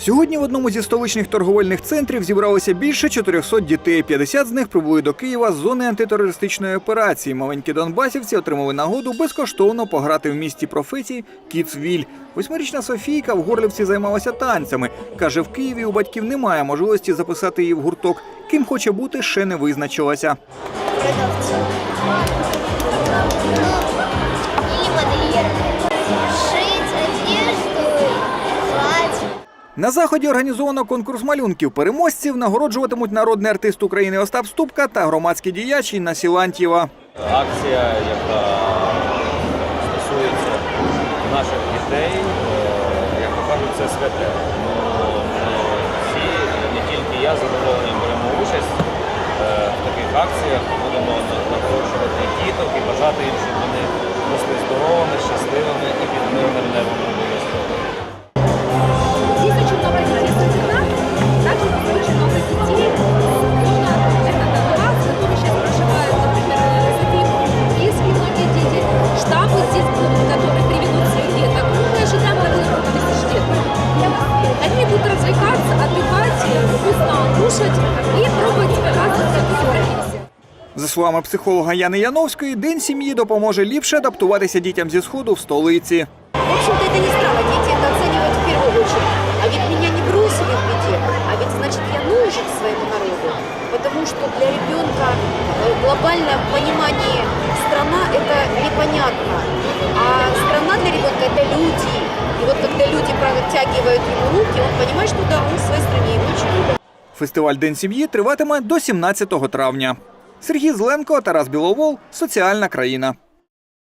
Сьогодні в одному зі столичних торговельних центрів зібралося більше 400 дітей. 50 з них прибули до Києва з зони антитерористичної операції. Маленькі донбасівці отримали нагоду безкоштовно пограти в місті професій Кіцвіль. Восьмирічна Софійка в Горлівці займалася танцями. Каже, в Києві у батьків немає можливості записати її в гурток. Ким хоче бути, ще не визначилася. На заході організовано конкурс малюнків. Переможців нагороджуватимуть народний артист України Остап Ступка та громадський діяч Інна Сілантьєва. акція, яка стосується наших дітей, е, як то кажуть, це святе. Е, всі, не тільки я, з беремо участь е, в таких акціях, будемо на- нагороджувати діток і бажати їм, щоб вони росли здоровими, щасливими і під мирним небом вкусно кушать и пробовать разные профессии. За словами психолога Яни Яновської, день сім'ї допоможе ліпше адаптуватися дітям зі сходу в столиці. В общем-то, это не странно, дети это оценивают в первую очередь. А ведь меня не бросили в беде, а ведь значит я нужен своему народу. Потому что для ребенка э, глобальное понимание страна это непонятно. А страна для ребенка это люди. И вот когда люди протягивают ему руки, он понимает, что да, он в своей стране, его очень любят. Фестиваль День сім'ї триватиме до 17 травня. Сергій Зленко, Тарас Біловол, Соціальна країна.